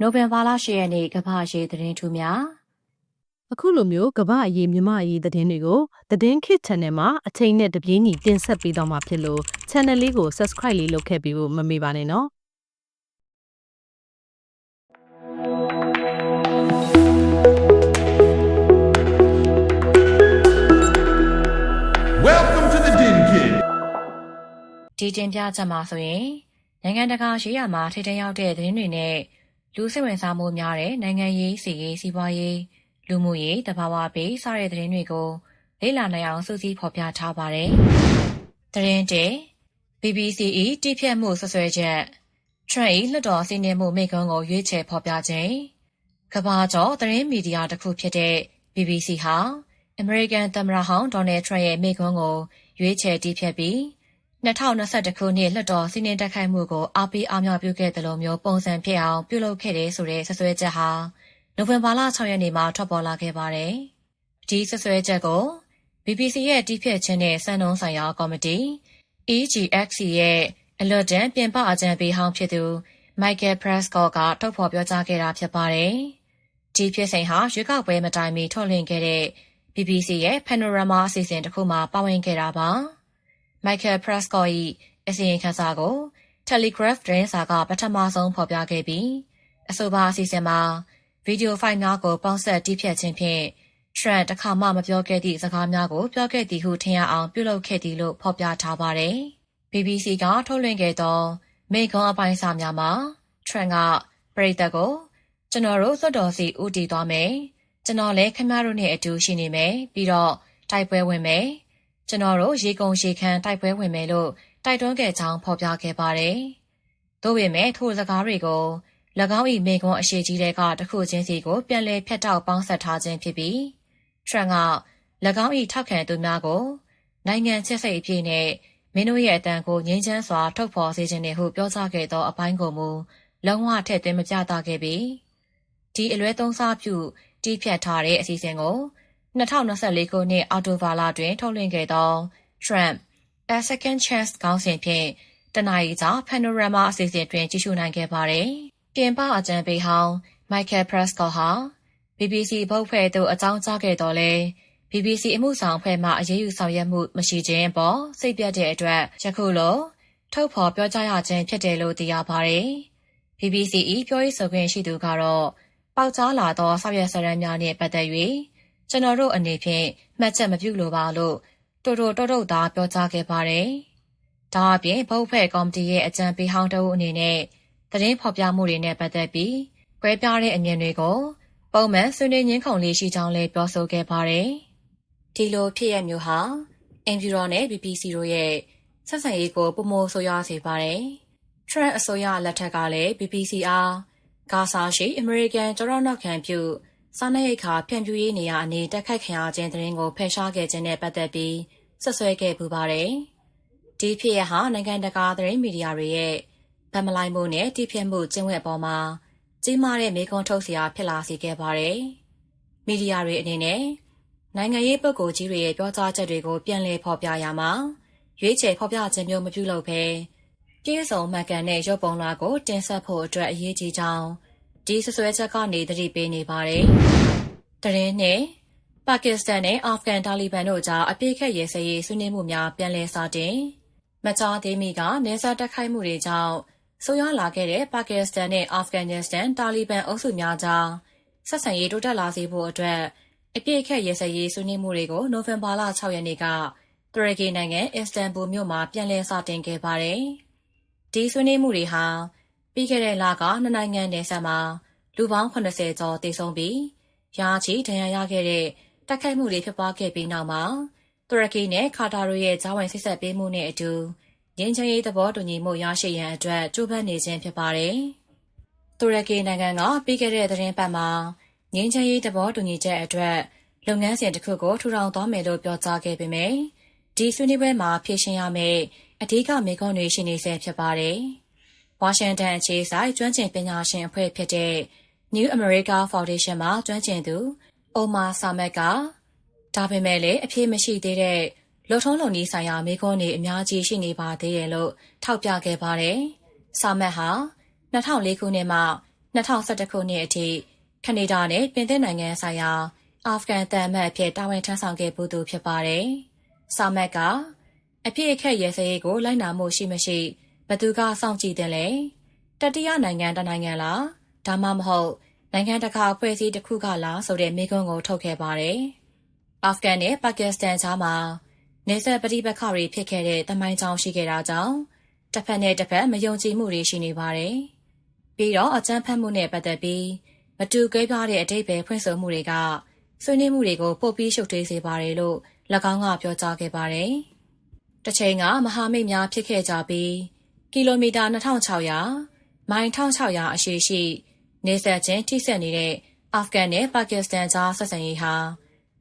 နိုဝင်ဘာလ10ရက်နေ့ကမ္ဘာရေးသတင်းထူးများအခုလိုမျိုးကမ္ဘာအရေးမြမအရေးသတင်းတွေကိုသတင်းခစ် channel မှာအချိန်နဲ့တပြေးညီတင်ဆက်ပေးတော့မှာဖြစ်လို့ channel လေးကို subscribe လေးလုပ်ခဲ့ပြီးဖို့မမေ့ပါနဲ့နော် Welcome to the Din Kid. ဒီတင်ပြချက်မှာဆိုရင်နိုင်ငံတကာရေးရာမှာထိထရောက်တဲ့သတင်းတွေနဲ့ လူစိတ်ဝင်စားမှုများတဲ့နိုင်ငံရေးစီရေးစီးပွားရေးလူမှုရေးတဘာဝဘေးစတဲ့သတင်းတွေကိုလေ့လာနိုင်အောင်စူးစီးဖော်ပြထားပါတယ်။သတင်းတေ BBC ၏တိဖြတ်မှုဆွဆွဲချက် Trump ၏လွှတ်တော်စီးနှင်းမှုမိန့်ခွန်းကိုရွေးချယ်ဖော်ပြခြင်းကမ္ဘာကျော်သတင်းမီဒီယာတစ်ခုဖြစ်တဲ့ BBC ဟာအမေရိကန်သမ္မတဟောင်းဒေါ်နယ်ထရန့်ရဲ့မိန့်ခွန်းကိုရွေးချယ်တည်ဖြတ်ပြီး 2021ခုနှစ် လွှတ်တော်စီးနှင်းတက်ခိုက်မှုကို အားပေးအားမြောက်ပြုခဲ့တယ်လို့မျိုး ပုံစံဖြစ်အောင် ပြုလုပ်ခဲ့တယ်ဆိုတဲ့ဆွဆွဲချက်ဟာ နိုဝင်ဘာလ6ရက်နေ့မှာ ထွက်ပေါ်လာခဲ့ပါတယ်။ဒီဆွဆွဲချက်ကို BBC ရဲ့ တည်ဖြတ်ခြင်းနဲ့ စံနှုန်းဆိုင်ရာကော်မတီ EGXC ရဲ့ အလွတ်တန်း ပြင်ပအကြံပေးဟောင်းဖြစ်သူ Michael Prescott က ထုတ်ဖော်ပြောကြားခဲ့တာ ဖြစ်ပါတယ်။ဒီဖြစ်စဉ်ဟာ ရွေးကောက်ပွဲမတိုင်မီ ထုတ်လွှင့်ခဲ့တဲ့ BBC ရဲ့ Panorama အစီအစဉ်တစ်ခုမှာ ပါဝင်ခဲ့တာပါ။ Michael Prescott ၏အစီရင်ခံစာကို Telegraph သတင်းစာကပထမဆုံးဖော်ပြခဲ့ပြီးအဆိုပါအစီအစဉ်မှာဗီဒီယိုဖိုင်များကိုပေါင်းစပ်တည်ဖြတ်ခြင်းဖြင့် Trump တစ်ခါမှမပြောခဲ့သည့်စကားများကိုပြောခဲ့သည်ဟုထင်ရအောင်ပြုလုပ်ခဲ့သည်လို့ဖော်ပြထားပါတယ်။ BBC ကထုတ်လွှင့်ခဲ့သောမိန့်ခွန်းအပိုင်းစာများမှာ Trump ကပြည်သက်ကိုကျွန်တော်တို့သွတ်တော်စီဦးတည်သွားမယ်။ကျွန်တော်လည်းခင်ဗျားတို့နဲ့အတူရှိနေမယ်ပြီးတော့တိုက်ပွဲဝင်မယ်။ ကျွန်တော်တို့ရေကုန်ရေခမ်းတိုက်ပွဲဝင်မယ်လို့တိုက်တွန်းခဲ့ကြောင်းဖော်ပြခဲ့ပါတယ်။သို့ပေမဲ့ထိုစကားတွေကို၎င်း၏မိန့်ခွန်းအရှိကြီးတဲ့ကတစ်ခုချင်းစီကိုပြန်လည်ဖြတ်တောက်ပေါင်းဆက်ထားခြင်းဖြစ်ပြီး Trump က၎င်း၏ထောက်ခံသူများကိုနိုင်ငံချက်စိတ်အဖြစ်နဲ့မင်းတို့ရဲ့အတန်ကိုငြိမ်းချမ်းစွာထုတ်ဖော်စေခြင်းနဲ့ဟုပြောကြားခဲ့သောအပိုင်းကိုမူလုံးဝထည့်သွင်းမပြသခဲ့ပြီးဒီအလွဲသုံးစားပြုတီးဖြတ်ထားတဲ့အစီအစဉ်ကို 2024ခုနှစ်အောက်တိုဘာလတွင် ထုတ်လွှင့်ခဲ့သော Trump A Second Chance ခေါင်းစဉ်ဖြင့်တနအီကြာ Panorama အစီအစဉ်တွင်ကြည့်ရှုနိုင်ခဲ့ပါတယ်။ပြင်ပအကြံပေးဟောင်း Michael Prescott ဟာ BBC ဘုတ်ဖွဲ့သို့အကြောင်းကြားခဲ့တော်လဲ BBC အမှုဆောင်ဖွဲ့မှအရေးယူဆောင်ရွက်မှုမရှိခြင်းပေါ်စိတ်ပြတ်တဲ့အတွက်ယခုလိုထုတ်ဖော်ပြောကြားရခြင်းဖြစ်တယ်လို့သိရပါတယ်။ BBC ၏ပြောရေးဆိုခွင့်ရှိသူကတော့ပေါက်ကြားလာသောဆောက်ရွက်စရမ်းများနှင့်ပတ်သက်၍ ကျွန်တော်တို့အနေဖြင့်မှတ်ချက်မပြုလိုပါလို့တိုတိုတုတ်တုတ်သားပြောကြားခဲ့ပါတယ်။ဒါအပြင်ဘုတ်ဖွဲ့ကော်မတီရဲ့အကြံပေးဟောင်းတအုပ်အနေနဲ့သတင်းဖော်ပြမှုတွေနဲ့ပတ်သက်ပြီးကွဲပြားတဲ့အမြင်တွေကိုပုံမှန်ဆွေးနွေးငင်းခုန်လေးရှိကြောင်းလည်းပြောဆိုခဲ့ပါတယ်။ဒီလိုဖြစ်ရမျိုးဟာအင်ဖြူတော်နဲ့ BBC တို့ရဲ့ဆက်ဆံရေးကိုပုံမဆိုးရွားစေပါတယ်။ Trump အစိုးရလက်ထက်ကလည်း BBC အားဂါဇာရှိအမေရိကန်ကြောတော်နောက်ခံပြု စားနပ်ရိက္ခာဖြန့်ဖြူးရေးနေရာအနေတက်ခိုက်ခံရခြင်းသတင်းကိုဖယ်ရှားခဲ့ခြင်းနဲ့ပတ်သက်ပြီးဆွဆွဲခဲ့ပူပါတယ်။ဒီဖြစ်ရဟာနိုင်ငံတကာသတင်းမီဒီယာတွေရဲ့ဗမလိုက်မှုနဲ့တိပြတ်မှုကျင့်ဝတ်ပေါ်မှာကြီးမားတဲ့မေကွန်းထုတ်စရာဖြစ်လာစေခဲ့ပါတယ်။မီဒီယာတွေအနေနဲ့နိုင်ငံရေးပုဂ္ဂိုလ်ကြီးတွေရဲ့ပြောကြားချက်တွေကိုပြန်လည်ဖော်ပြရမှာရွေးချယ်ဖော်ပြခြင်းမျိုးမပြုလုပ်ဘဲပြည့်စုံမှန်ကန်တဲ့ရုပ်ပုံလွှာကိုတင်ဆက်ဖို့အတွက်အရေးကြီးကြောင်း ဒီဆွဆွဲချက်ကနေသတိပေးနေပါတယ်။တရင်နဲ့ပါကစ္စတန်နဲ့အာဖဂန်တာလီဘန်တို့ကြားအပြစ်ခတ်ရဲစရေးဆွေးနွေးမှုများပြန်လည်စတင်မကြာသေးမီကနေစားတက်ခိုက်မှုတွေကြောင့်ဆိုးရွားလာခဲ့တဲ့ပါကစ္စတန်နဲ့အာဖဂန်နစ္စတန်တာလီဘန်အုပ်စုများကြားဆက်ဆံရေးတိုးတက်လာစေဖို့အတွက်အပြစ်ခတ်ရဲစရေးဆွေးနွေးမှုတွေကိုနိုဝင်ဘာလ6ရက်နေ့ကတူရကီနိုင်ငံအစ္စတန်ဘူမြို့မှာပြန်လည်စတင်ခဲ့ပါတယ်။ဒီဆွေးနွေးမှုတွေဟာ ပြီးခဲ့တဲ့လကနှစ်နိုင်ငံနယ်စပ်မှာလူပေါင်း80ကျော်တိတ်ဆုံးပြီးရာချီဒဏ်ရာရခဲ့တဲ့တိုက်ခိုက်မှုတွေဖြစ်ပွားခဲ့ပြီးနောက်မှာတူရကီနဲ့ကာတာတို့ရဲ့ဂျာဝင်ဆိတ်ဆက်ပေးမှုနဲ့အတူငင်းချင်ရေးသဘောတူညီမှုရရှိရန်အတွက်ကြိုးပမ်းနေခြင်းဖြစ်ပါတယ်။တူရကီနိုင်ငံကပြီးခဲ့တဲ့သတင်းပတ်မှာငင်းချင်ရေးသဘောတူညီချက်အတွက်လုပ်ငန်းစဉ်တစ်ခုကိုထူထောင်သွားမယ်လို့ပြောကြားခဲ့ပေမယ့်ဒီဆွေးနွေးပွဲမှာဖြည့်ရှင်းရမယ့်အဓိကမေကွန်းတွေရှိနေဆဲဖြစ်ပါတယ်။ ဝါရှင်တန်အခြေဆိုင်ကျွမ်းကျင်ပညာရှင်အဖွဲ့ဖြစ်တဲ့ New America Foundation မှာကျွမ်းကျင်သူအိုမာဆာမက်ကဒါပေမဲ့လည်းအပြည့်မရှိသေးတဲ့လုံထုံးလုံနည်းဆိုင်ရာမေကွန်းတွေအများကြီးရှိနေပါသေးတယ်လို့ထောက်ပြခဲ့ပါတယ်။ဆာမက်ဟာ2004ခုနှစ်မှ2011ခုနှစ်အထိကနေဒါနဲ့ပြင်သစ်နိုင်ငံဆိုင်ရာအာဖဂန်တန်အမတ်အဖြစ်တာဝန်ထမ်းဆောင်ခဲ့ပူသူဖြစ်ပါတယ်။စာမတ်ကအပြည့်အခက်ရဲစရေးကိုလိုက်နာမှုရှိမရှိ ဘသူကစောင့်ကြည့်တယ်လဲတတိယနိုင်ငံတစ်နိုင်ငံလားဒါမှမဟုတ်နိုင်ငံတကာအဖွဲ့အစည်းတစ်ခုကလားဆိုတဲ့မေးခွန်းကိုထုတ်ခဲ့ပါတယ်။အာဖဂန်နဲ့ပါကစ္စတန်ကြားမှာနေဆက်ပဋိပက္ခတွေဖြစ်ခဲ့တဲ့တမိုင်းကြောင်ရှိခဲ့တာကြောင့်တစ်ဖက်နဲ့တစ်ဖက်မယုံကြည်မှုတွေရှိနေပါတယ်။ပြီးတော့အကြမ်းဖက်မှုနဲ့ပတ်သက်ပြီးမတူကွဲပြားတဲ့အတိတ်ပဲဖွင့်ဆိုမှုတွေကဆွေးနွေးမှုတွေကိုပို့ပြီးရှုပ်ထွေးစေပါတယ်လို့၎င်းကပြောကြားခဲ့ပါတယ်။တစ်ချိန်ကမဟာမိတ်များဖြစ်ခဲ့ကြပြီး ကီလိုမီတာ2600မိုင်1600အရှည်ရှိနေဆက်ချင်းထိစပ်နေတဲ့အာဖဂန်နဲ့ပါကစ္စတန်ကြားဆက်ဆံရေးဟာ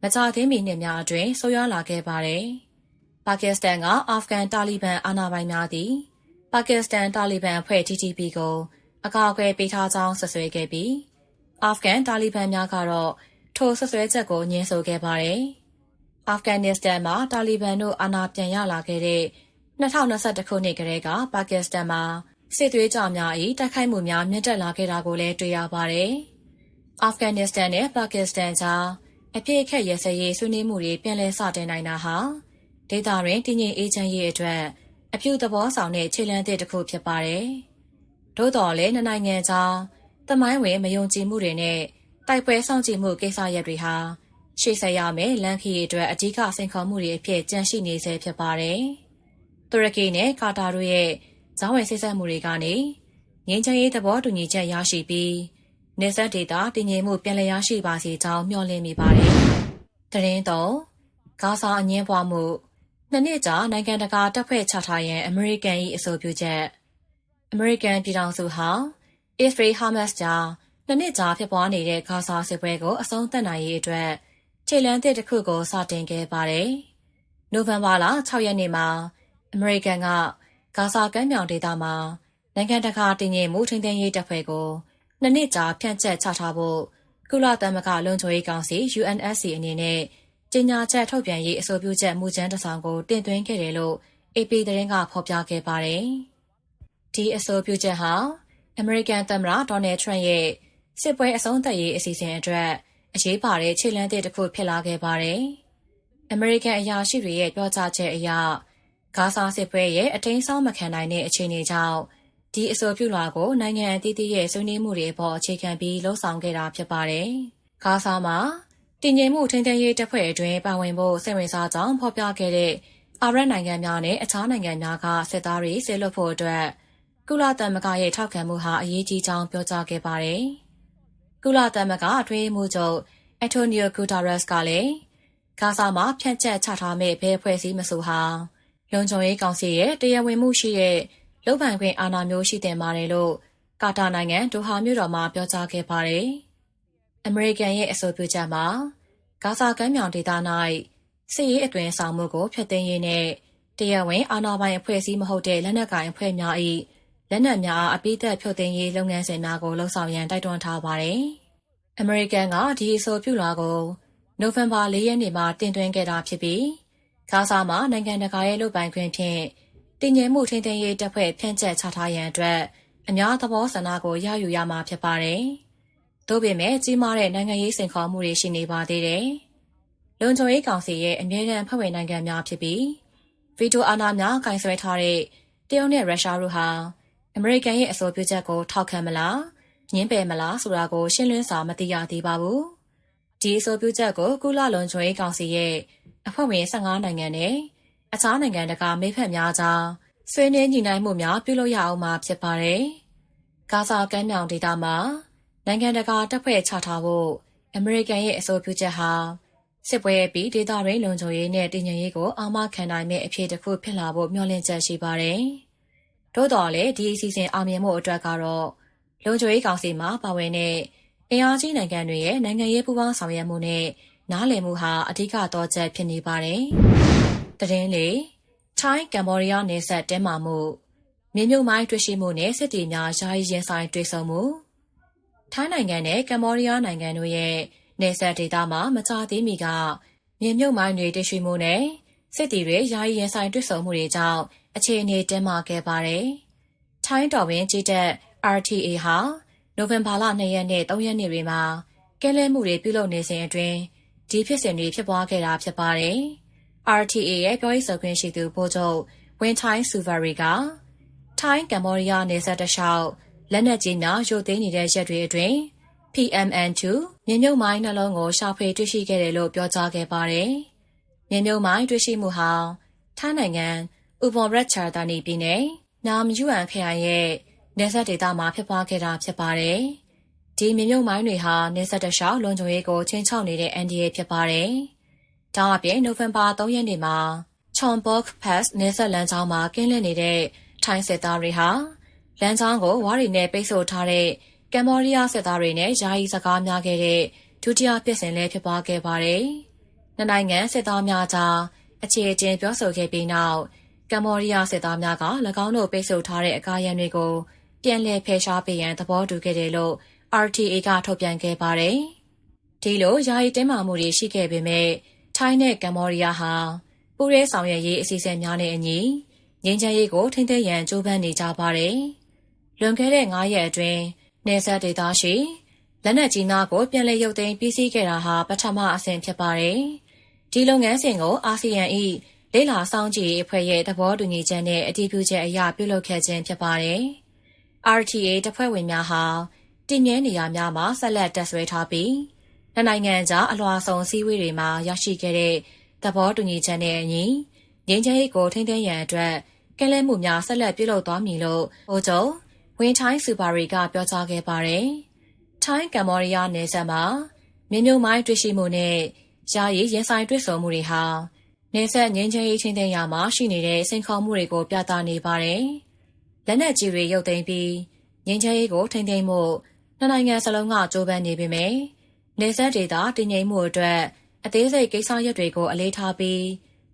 မကြာသေးမီနှစ်များအတွင်းဆိုးရွားလာခဲ့ပါတယ်။ပါကစ္စတန်ကအာဖဂန်တာလီဘန်အာဏာပိုင်များသည်ပါကစ္စတန်တာလီဘန်အဖွဲ့ TTP ကိုအကာအကွယ်ပေးထားကြောင်းဆွဆွဲခဲ့ပြီးအာဖဂန်တာလီဘန်များကတော့ထိုဆွဆွဲချက်ကိုညှင်းဆိုခဲ့ပါတယ်။အာဖဂန်နစ္စတန်မှာတာလီဘန်တို့အာဏာပြန်ရလာခဲ့တဲ့ 2021ခုနှစ်ကတည်းကပါကစ္စတန်မှာစစ်သွေးကြများ၏တိုက်ခိုက်မှုများမြင့်တက်လာခဲ့တာကိုလည်းတွေ့ရပါတယ်။အာဖဂန်နစ္စတန်နဲ့ပါကစ္စတန်ကြားအပြည့်အခက်ရစရေးဆွေးနွေးမှုတွေပြန်လည်စတင်နိုင်တာဟာဒေသတွင်တည်ငြိမ်အေးချမ်းရေးအတွက်အပြုသဘောဆောင်တဲ့ခြေလှမ်းသစ်တစ်ခုဖြစ်ပါတယ်။သို့တော်လည်းနှစ်နိုင်ငံကြားတမိုင်းဝင်မယုံကြည်မှုတွေနဲ့တိုက်ပွဲစောင့်ကြည့်မှုကိစ္စရပ်တွေဟာရှေ့ဆက်ရမယ်လမ်းခရီးအတွက်အဓိကစိန်ခေါ်မှုတွေအဖြစ်ကြန့်ရှိနေဆဲဖြစ်ပါတယ်။ တူရကီနဲ့ကာတာတို့ရဲ့ဇောင်းဝယ်ဆိတ်ဆက်မှုတွေကနေငင်းချင်ရေးသဘောတူညီချက်ရရှိပြီးနေဆက်ဒေတာတည်ငြိမ်မှုပြန်လည်ရရှိပါစေကြောင်းမျှော်လင့်မိပါတယ်။တရင်တော့ဂါဇာအငင်းပွားမှုနှစ်နှစ်ကြာနိုင်ငံတကာတပ်ဖွဲ့ချထားရန်အမေရိကန်၏အဆိုပြုချက်အမေရိကန်ပြည်ထောင်စုဟာအစ္စရေးဟာမတ်စ်ကြားနှစ်နှစ်ကြာဖြစ်ပွားနေတဲ့ဂါဇာစစ်ပွဲကိုအဆုံးသတ်နိုင်ရေးအတွက်ခြေလှမ်းသစ်တစ်ခုကိုစတင်ခဲ့ပါတယ်။နိုဝင်ဘာလ6ရက်နေ့မှာ အမေရိကန်ကဂါဇာကမ်းမြောင်ဒေသမှာနိုင်ငံတကာတည်ငြိမ်မှုထိန်းသိမ်းရေးတပ်ဖွဲ့ကိုနှစ်နှစ်ကြာဖြန့်ကျက်ချထားဖို့ကုလသမဂ္ဂလုံခြုံရေးကောင်စီ UNSC အနေနဲ့ကြေညာချက်ထုတ်ပြန်ရေးအဆိုပြုချက်မူကြမ်းတစ်စောင်ကိုတင်သွင်းခဲ့တယ်လို့ AP သတင်းကဖော်ပြခဲ့ပါတယ်။ဒီအဆိုပြုချက်ဟာအမေရိကန်သမ္မတဒေါ်နယ်ထရန့်ရဲ့စစ်ပွဲအဆုံးသတ်ရေးအစီအစဉ်အတွက်အရေးပါတဲ့ခြေလှမ်းသစ်တစ်ခုဖြစ်လာခဲ့ပါတယ်။အမေရိကန်အရာရှိတွေရဲ့ပြောကြားချက်အရ ဂါဇာစစ်ပွဲရဲ့အထင်းဆောင်မခံနိုင်တဲ့အခြေအနေကြောင့်ဒီအဆိုပြုလွှာကိုနိုင်ငံအသီးသီးရဲ့ဆွေးနွေးမှုတွေအပေါ်အခြေခံပြီးလှုံ့ဆော်ခဲ့တာဖြစ်ပါတယ်။ဂါဇာမှာတည်ငြိမ်မှုထိန်းသိမ်းရေးတပ်ဖွဲ့အတွင်းပါဝင်ဖို့စိတ်ဝင်စားကြောင်းဖော်ပြခဲ့တဲ့အာရပ်နိုင်ငံများနဲ့အခြားနိုင်ငံများကစစ်သားတွေဆေးလွတ်ဖို့အတွက်ကုလသမဂ္ဂရဲ့ထောက်ခံမှုဟာအရေးကြီးကြောင်းပြောကြားခဲ့ပါတယ်။ကုလသမဂ္ဂအတွင်းမှုချုပ်အန်တိုနီယိုဂူတာရက်စ်ကလည်းဂါဇာမှာဖြန့်ကျက်ချထားမဲ့ဘဲဖွဲ့စည်းမဆိုဟာ လုံခြုံရေးကောင်စီရဲ့တရားဝင်မှုရှိတဲ့လုံပိုင်ခွင့်အာဏာမျိုးရှိတင်ပါတယ်လို့ကာတာနိုင်ငံဒိုဟာမြို့တော်မှာပြောကြားခဲ့ပါတယ်။အမေရိကန်ရဲ့အဆိုပြုချက်မှာဂါဇာကမ်းမြောင်ဒေသ၌စစ်ရေးအတွင်ဆောင်မှုကိုဖျက်သိမ်းရေးနဲ့တရားဝင်အာဏာပိုင်အဖွဲ့အစည်းမဟုတ်တဲ့လက်နက်ကိုင်အဖွဲ့များ၏လက်နက်များအပိသက်ဖြုတ်သိမ်းရေးလုပ်ငန်းစဉ်များကိုလှုံ့ဆော်ရန်တိုက်တွန်းထားပါတယ်။အမေရိကန်ကဒီအဆိုပြုလွှာကိုနိုဝင်ဘာ၄ရက်နေ့မှာတင်သွင်းခဲ့တာဖြစ်ပြီး ဂါဇာမှာနိုင်ငံတကာရဲ့လုပ်ပိုင်ခွင့်ဖြင့်တည်ငြိမ်မှုထိန်းသိမ်းရေးတပ်ဖွဲ့ဖြန့်ကျက်ချထားရန်အတွက်အများသဘောဆန္ဒကိုရယူရမှာဖြစ်ပါတယ်။သို့ပေမဲ့ကြီးမားတဲ့နိုင်ငံရေးစိန်ခေါ်မှုတွေရှိနေပါသေးတယ်။လုံခြုံရေးကောင်စီရဲ့အမြဲတမ်းဖွဲ့ဝင်နိုင်ငံများဖြစ်ပြီးဗီတိုအာဏာများကင်ဆယ်ထားတဲ့တရုတ်နဲ့ရုရှားတို့ဟာအမေရိကန်ရဲ့အဆိုပြုချက်ကိုထောက်ခံမလားညှင်းပယ်မလားဆိုတာကိုရှင်းလင်းစွာမသိရသေးပါဘူး။ဒီအဆိုပြုချက်ကိုကုလလုံခြုံရေးကောင်စီရဲ့ အဖွဲ့ဝင်15နိုင်ငံနဲ့အခြားနိုင်ငံတကာမိဖက်များကြားဆွေးနွေးညှိနှိုင်းမှုများပြုလုပ်ရအောင်မှာဖြစ်ပါတယ်။ဂါဇာကမ်းမြောင်ဒေသမှာနိုင်ငံတကာတပ်ဖွဲ့ချထားဖို့အမေရိကန်ရဲ့အဆိုပြုချက်ဟာစစ်ပွဲပြီးဒေသရင်းလုံခြုံရေးနဲ့တည်ငြိမ်ရေးကိုအာမခံနိုင်မယ့်အဖြစ်တစ်ခုဖြစ်လာဖို့မျှော်လင့်ချက်ရှိပါတယ်။သို့တော်လည်းဒီအစီအစဉ်အောင်မြင်မှုအတွက်ကတော့လုံခြုံရေးကောင်စီမှာပါဝင်တဲ့အင်အားကြီးနိုင်ငံတွေရဲ့နိုင်ငံရေးပူးပေါင်းဆောင်ရွက်မှုနဲ့ နားလည်မှုဟာအဓိကတော့ချက်ဖြစ်နေပါတယ်။တရင်လေထိုင်းကမ်ဘောဒီးယားနယ်စပ်တဲမာမှုမြေမြုပ်မိုင်းတွေ့ရှိမှုနဲ့စစ်တီများယာယီရင်ဆိုင်တွေ့ဆုံမှုထိုင်းနိုင်ငံနဲ့ကမ်ဘောဒီးယားနိုင်ငံတို့ရဲ့နယ်စပ်ဒေသမှာမကြာသေးမီကမြေမြုပ်မိုင်းတွေတွေ့ရှိမှုနဲ့စစ်တီတွေယာယီရင်ဆိုင်တွေ့ဆုံမှုတွေကြောင့်အခြေအနေတင်းမာခဲ့ပါတယ်။ထိုင်းတော်ဝင်ကြီးတဲ့ RTA ဟာနိုဝင်ဘာလ2ရက်နဲ့3ရက်နေ့တွေမှာကဲလဲမှုတွေပြုလုပ်နေစဉ်အတွင်း ဒီဖြစ်စဉ်တွေဖြစ်ပွားခဲ့တာဖြစ်ပါတယ်။ RTA ရဲ့ပြောရေးဆိုခွင့်ရှိသူဗိုလ်ချုပ်ဝင်းထိုင်းဆူဗာရီကထိုင်းကမ္ဘောဒီးယားနယ်စပ်တစ်လျှောက်လက်နက်ကြီးများရုတ်သိမ်းနေတဲ့ရက်တွေအတွင်း PMN2 မြေမြုပ်မိုင်းနှလုံးကိုရှာဖွေတွေ့ရှိခဲ့တယ်လို့ပြောကြားခဲ့ပါတယ်။မြေမြုပ်မိုင်းတွေ့ရှိမှုဟာထိုင်းနိုင်ငံဥပွန်ရက်ချာတာနီပြည်နယ်နာမ်ယူအန်ခရိုင်ရဲ့နယ်စပ်ဒေသမှာဖြစ်ပွားခဲ့တာဖြစ်ပါတယ်။ ဒီမြေမြုပ်မိုင်းတွေဟာနယ်စပ်တစ်လျှောက်လုံခြုံရေးကိုချင်းချောက်နေတဲ့ NDA ဖြစ်ပါတယ်။ဒါအပြင်နိုဝင်ဘာ3ရက်နေ့မှာ Chonbuk Pass နယ်စပ်လမ်းကြောင်းမှာကင်းလည်နေတဲ့ထိုင်းစစ်သားတွေဟာလမ်းကြောင်းကိုဝါးရီနဲ့ပိတ်ဆို့ထားတဲ့ကမ္ဘောဒီးယားစစ်သားတွေနဲ့ယာယီစကားများခဲ့တဲ့ဒုတိယပြစ်စင်လည်းဖြစ်ပွားခဲ့ပါတယ်။နှစ်နိုင်ငံစစ်သားများကြားအခြေအတင်ပြောဆိုခဲ့ပြီးနောက်ကမ္ဘောဒီးယားစစ်သားများက၎င်းတို့ပိတ်ဆို့ထားတဲ့အကားရန်တွေကိုပြန်လည်ဖယ်ရှားပေးရန်သဘောတူခဲ့တယ်လို့ RTA ကထုတ်ပြန်ခဲ့ပါတယ်။ဒီလိုယာယီတင်းမာမှုတွေရှိခဲ့ပေမဲ့ထိုင်းနဲ့ကမ္ဘောဒီးယားဟာပူးရဲဆောင်ရွက်ရေးအစီအစဉ်များနဲ့အညီငင်းချမ်းရေးကိုထိမ့်သိမ်းရန်ကြိုးပမ်းနေကြပါတယ်။လွန်ခဲ့တဲ့9ရက်အတွင်းနေဆက်ဒေသရှိလက်နက်ကြီးများကိုပြန်လည်ရုပ်သိမ်းပြီးစီးခဲ့တာဟာပထမအဆင့်ဖြစ်ပါတယ်။ဒီလုပ်ငန်းစဉ်ကိုအာဆီယံ၏လေးလာဆောင်ကြည့်အဖွဲ့ရဲ့သဘောတူညီချက်နဲ့အတည်ပြုချက်အရပြုလုပ်ခဲ့ခြင်းဖြစ်ပါတယ်။ RTA တပ်ဖွဲ့ဝင်များဟာ တည်မြဲနေရာများမှာဆက်လက်တပ်ဆွဲထားပြီးနှစ်နိုင်ငံကြားအလွှာဆောင်စည်းဝေးတွေမှာရရှိခဲ့တဲ့သဘောတူညီချက်နဲ့အညီငင်းချဲကိုထိမ့်သိမ်းရန်အတွက်ကဲလဲမှုများဆက်လက်ပြုလုပ်သွားမည်လို့ဟိုကျုံဝင်းချိုင်းစူပါရီကပြောကြားခဲ့ပါတယ်။ထိုင်းကမ္ဘောဒီးယားနယ်စပ်မှာမြင်းမြုံမိုင်းတွေ့ရှိမှုနဲ့ယာယီရင်ဆိုင်တွေ့ဆုံမှုတွေဟာနယ်စပ်ငင်းချဲရေးချင်းတဲ့ရာမှာရှိနေတဲ့စိန်ခေါ်မှုတွေကိုပြသနေပါတယ်။လက်နက်ကြီးတွေရုပ်သိမ်းပြီးငင်းချဲရေးကိုထိမ့်သိမ်းမှု နှစ်နိုင်ငံစလုံးကကြိုးပမ်းနေပေမယ့်နေဆက်ဒေတာတည်ငြိမ်မှုအတွက်အသေးစိတ်ကိစ္စရပ်တွေကိုအလေးထားပြီး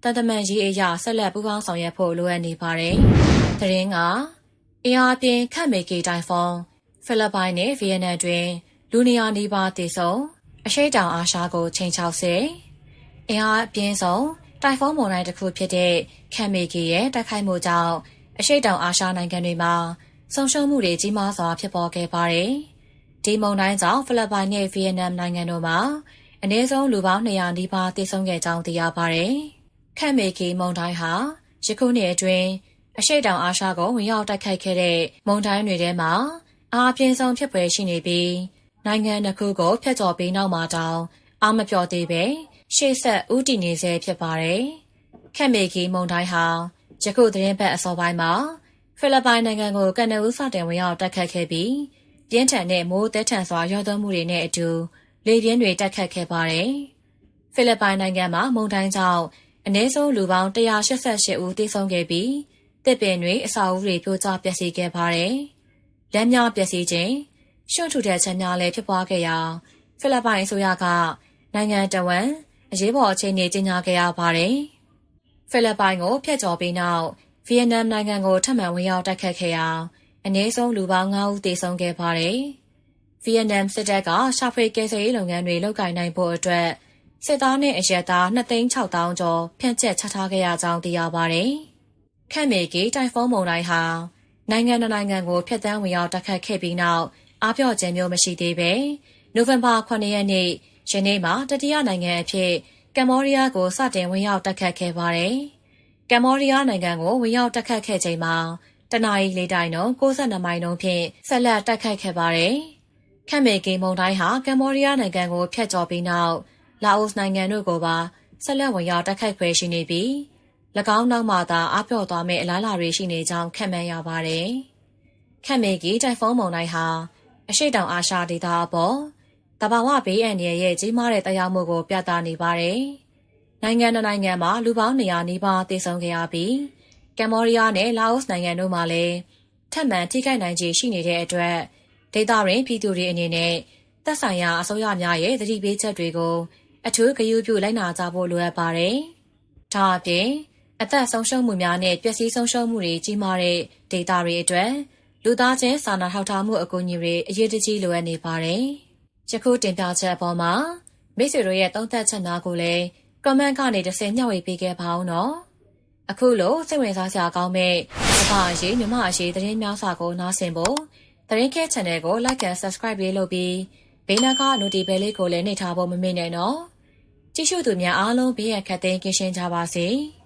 တန်တမန်ရေးအရာဆက်လက်ပူးပေါင်းဆောင်ရွက်ဖို့လိုအပ်နေပါတယ်။သတင်းကအင်အားပြင်းခတ်မေကီတိုင်ဖုန်းဖိလစ်ပိုင်နဲ့ဗီယက်နမ်တွင်လူနေရာနေပါတည်ဆုံအရှိတောင်အာရှကိုချိန်ချောက်စေအင်အားပြင်းဆုံးတိုင်ဖုန်းမုန်တိုင်းတစ်ခုဖြစ်တဲ့ခတ်မေကီရဲ့တိုက်ခိုက်မှုကြောင့်အရှိတောင်အာရှနိုင်ငံတွေမှာဆုံးရှုံးမှုတွေကြီးမားစွာဖြစ်ပေါ်ခဲ့ပါတယ်။ ဒီမုန်တိုင်းကြောင့်ဖိလစ်ပိုင်နဲ့ဗီယက်နမ်နိုင်ငံတို့မှာအနည်းဆုံးလူပေါင်း200နီးပါးသေဆုံးခဲ့ကြောင်းသိရပါတယ်။ခန့်မေကီမုန်တိုင်းဟာယခုနှစ်အတွင်းအရှိတောင်အာရှကိုဝင်ရောက်တိုက်ခိုက်ခဲ့တဲ့မုန်တိုင်းတွေထဲမှာအားပြင်းဆုံးဖြစ်ပွဲရှိနေပြီးနိုင်ငံတစ်ခုကိုဖျက်ချော်ပြီးနောက်မှာတောင်အာမပြော့သေးပဲရှေ့ဆက်ဦးတည်နေဆဲဖြစ်ပါတယ်။ခန့်မေကီမုန်တိုင်းဟာယခုသတင်းပတ်အစောပိုင်းမှာဖိလစ်ပိုင်နိုင်ငံကိုကနဦးစတင်ဝင်ရောက်တိုက်ခတ်ခဲ့ပြီး ပြင်းထန်တဲ့မိုးသက်ထန်စွာရောသွန်းမှုတွေနဲ့အတူလေပြင်းတွေတက်ခတ်ခဲ့ပါတယ်။ဖိလစ်ပိုင်နိုင်ငံမှာမုန်တိုင်းကြောင့်အနည်းဆုံးလူပေါင်း188ဦးသေဆုံးခဲ့ပြီးတစ်ပင်တွေအစာအုပ်တွေပြိုကျပျက်စီးခဲ့ပါတယ်။လက်များပျက်စီးခြင်းရှုံ့ထူတဲ့ချက်များလည်းဖြစ်ပွားခဲ့ရာဖိလစ်ပိုင်အစိုးရကနိုင်ငံတော်ဝန်အရေးပေါ်အခြေအနေကြေညာခဲ့ရပါတယ်။ဖိလစ်ပိုင်ကိုဖျက်ချော်ပြီးနောက်ဗီယက်နမ်နိုင်ငံကိုထပ်မံဝင်ရောက်တိုက်ခတ်ခဲ့ရာ အနည်းဆုံးလူပေါင်း9ဦးသေဆုံးခဲ့ပါတယ်။ဗီယက်နမ်စစ်တပ်ကရှာဖွေကယ်ဆယ်ရေးလုပ်ငန်းတွေလုပ်ကိုင်နိုင်ဖို့အတွက်စစ်သားနဲ့အရက်သား2,600ကျော်ဖြန့်ကျက်ချထားခဲ့ရကြောင်းသိရပါတယ်။ခန့်မေကီတိုင်ဖုန်းမုန်တိုင်းဟာနိုင်ငံတော်နိုင်ငံကိုဖျက်ဆီးဝင်ရောက်တိုက်ခတ်ခဲ့ပြီးနောက်အားပြော့ခြင်းမျိုးမရှိသေးပဲနိုဝင်ဘာ9ရက်နေ့ယနေ့မှာတတိယနိုင်ငံအဖြစ်ကမ္ဘောဒီးယားကိုစတင်ဝင်ရောက်တိုက်ခတ်ခဲ့ပါတယ်။ကမ္ဘောဒီးယားနိုင်ငံကိုဝင်ရောက်တိုက်ခတ်ခဲ့ချိန်မှာ တနအီလေးတိုင်းနှုန်း62မိုင်နှုန်းဖြင့်ဆက်လက်တိုက်ခိုက်ခဲ့ပါတယ်။ခန့်မေကီမုန်တိုင်းဟာကမ္ဘောဒီးယားနိုင်ငံကိုဖျက်ကျော်ပြီးနောက်လာအိုနိုင်ငံတို့ကိုပါဆက်လက်ဝင်ရောက်တိုက်ခိုက်ဖွယ်ရှိနေပြီး၎င်းနောက်မှသာအပြော့သွားမယ့်အလားအလာတွေရှိနေကြောင်းခန့်မှန်းရပါတယ်။ခန့်မေကီတိုင်ဖုန်းမုန်တိုင်းဟာအရှိတောင်အာရှဒေသအပေါ်တဘာဝဘေးအန္တရာယ်ရဲ့ကြီးမားတဲ့တရားမှုကိုပြသနေပါတယ်။နိုင်ငံတော်နိုင်ငံမှာလူပေါင်း200နီးပါးသေဆုံးခဲ့ရပြီး ကမ္ဘောဒီးယားနဲ့လာအိုနိုင်ငံတို့မှာလည်းထပ်မံထိခိုက်နိုင်ခြေရှိနေတဲ့အတွက်ဒေသတွင်ပြည်သူတွေအနေနဲ့သက်ဆိုင်ရာအစိုးရများရဲ့သတိပေးချက်တွေကိုအထူးဂရုပြုလိုက်နာကြဖို့လိုအပ်ပါတယ်။ဒါအပြင်အသက်ဆုံးရှုံးမှုများနဲ့ပျက်စီးဆုံးရှုံးမှုတွေကြီးမားတဲ့ဒေသတွေအတွက်လူသားချင်းစာနာထောက်ထားမှုအကူအညီတွေအရေးတကြီးလိုအပ်နေပါတယ်။ယခုတင်ပြချက်အပေါ်မှာမိတ်ဆွေတို့ရဲ့သုံးသပ်ချက်များကိုလည်း comment ကနေတစ်ဆင့်မျှဝေပေးခဲ့ပါအောင်နော်။ အခုလိုစိတ်ဝင်စားစရာကောင်းမဲ့အဖအရေးမြမအရေးသတင်းများစာကိုနားဆင်ဖို့သတင်းခဲ channel ကို like and subscribe လေးလုပ်ပြီးဘေးနားက notification လေးကိုလည်းနှိပ်ထားဖို့မမေ့နဲ့နော်ကြည့်ရှုသူများအားလုံးဘေးရန်ခတ်သိမ်းကင်းရှင်းကြပါစေ။